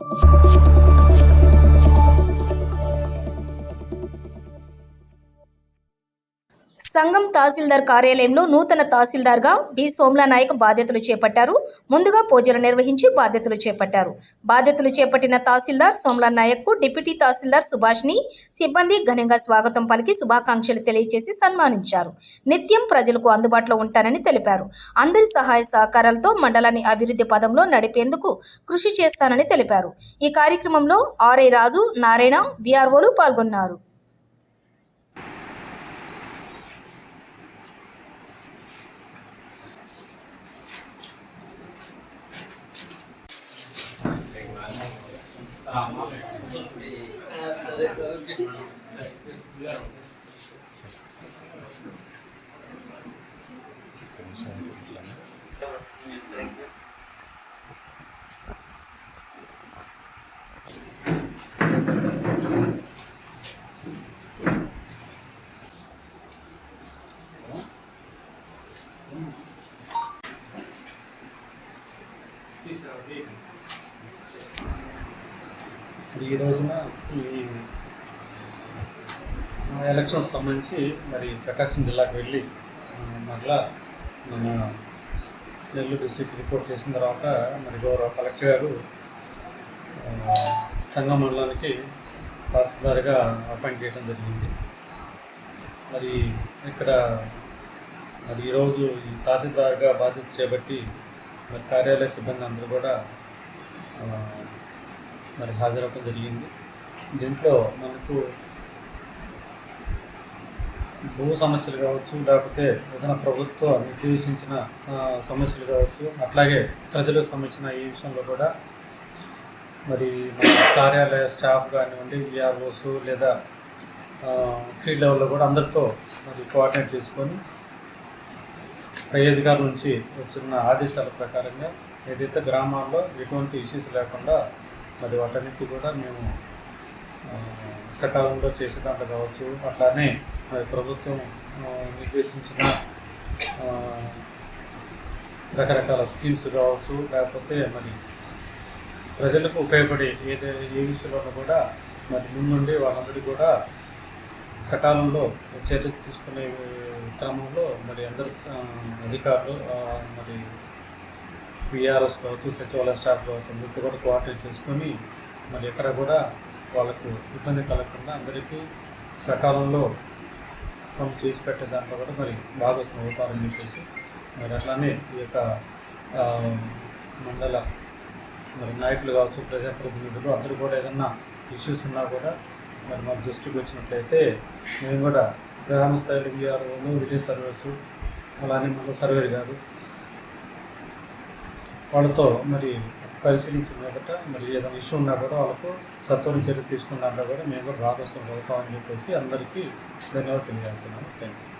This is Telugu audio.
you. సంఘం తహసీల్దార్ కార్యాలయంలో నూతన తహసీల్దార్గా బి. సోమ్లానాయక్ బాధ్యతలు చేపట్టారు. ముందుగా పూజలు నిర్వహించి బాధ్యతలు చేపట్టారు. బాధ్యతలు చేపట్టిన తహసీల్దార్ సోమ్లా నాయక్కు డిప్యూటీ తహసీల్దార్ సుభాష్ని సిబ్బంది ఘనంగా స్వాగతం పలికి శుభాకాంక్షలు తెలియజేసి సన్మానించారు. నిత్యం ప్రజలకు అందుబాటులో ఉంటానని తెలిపారు. అందరి సహాయ సహకారాలతో మండలాన్ని అభివృద్ధి పదంలో నడిపేందుకు కృషి చేస్తానని తెలిపారు. ఈ కార్యక్రమంలో ఆర్ఐ రాజు నారాయణ విఆర్ఓలు పాల్గొన్నారు. మరి ఈ రోజున ఈ ఎలక్షన్స్ సంబంధించి మరి ప్రకాశం జిల్లాకు వెళ్ళి మరలా మన నెల్లూరు డిస్టిక్ రిపోర్ట్ చేసిన తర్వాత మరి గౌరవ కలెక్టర్ గారు సంఘం మండలానికి తహసీల్దార్గా అపాయింట్ చేయడం జరిగింది. మరి ఇక్కడ మరి ఈరోజు ఈ తహసీల్దార్గా బాధ్యత చేపట్టి మరి కార్యాలయ సిబ్బంది అందరూ కూడా మరి హాజరవడం జరిగింది. దీంట్లో మనకు భూ సమస్యలు కావచ్చు లేకపోతే ఏదైనా ప్రభుత్వ నిర్దేశించిన సమస్యలు కావచ్చు అట్లాగే ప్రజలకు సంబంధించిన ఈ విషయంలో కూడా మరి మన కార్యాలయ స్టాఫ్ కానివ్వండి విఆర్ఓస్ లేదా ఫీల్డ్ లెవెల్లో కూడా అందరితో మరి కోఆర్డినేట్ చేసుకొని పై అధికారుల నుంచి వచ్చిన ఆదేశాల ప్రకారంగా ఏదైతే గ్రామాల్లో ఎటువంటి ఇష్యూస్ లేకుండా మరి వాటన్నిటి కూడా మేము సకాలంలో చేసే దాంట్లో కావచ్చు. అట్లానే మరి ప్రభుత్వం నిర్దేశించిన రకరకాల స్కీమ్స్ కావచ్చు. లేకపోతే మరి ప్రజలకు ఉపయోగపడే ఏదే ఏ విషయంలో కూడా మరి ముందుండి వాళ్ళందరికీ కూడా సకాలంలో చర్యలు తీసుకునే క్రమంలో మరి అందరు అధికారులు మరి పిఆర్ఎస్ కావచ్చు సచివాలయ స్టాఫ్ కావచ్చు అందరితో కూడా కోఆర్డినేట్ చేసుకొని మరి ఎక్కడ కూడా వాళ్ళకు ఇబ్బంది కలగకుండా అందరికీ సకాలంలో పనులు చేసి పెట్టే దాంట్లో కూడా మరి భాగస్వామి అవుతారని చెప్పేసి మరి అట్లానే ఈ యొక్క మండల మరి నాయకులు కావచ్చు ప్రజాప్రతినిధులు అందరూ కూడా ఏదన్నా ఇష్యూస్ ఉన్నా కూడా మరి మాకు దృష్టికి వచ్చినట్లయితే మేము కూడా గ్రామ స్థాయిలో విఆర్ఓలు విలేజ్ సర్వేసు అలానే మళ్ళీ సర్వేర్ గారు వాళ్ళతో మరి పరిశీలించిన మీదట మరి ఏదైనా ఇష్యూ ఉన్నా కూడా వాళ్ళకు సత్వరం చర్య తీసుకున్నా కూడా మేము కూడా భాగస్వామి అవుతామని చెప్పేసి అందరికీ ధన్యవాదాలు తెలియజేస్తున్నాను. Thank you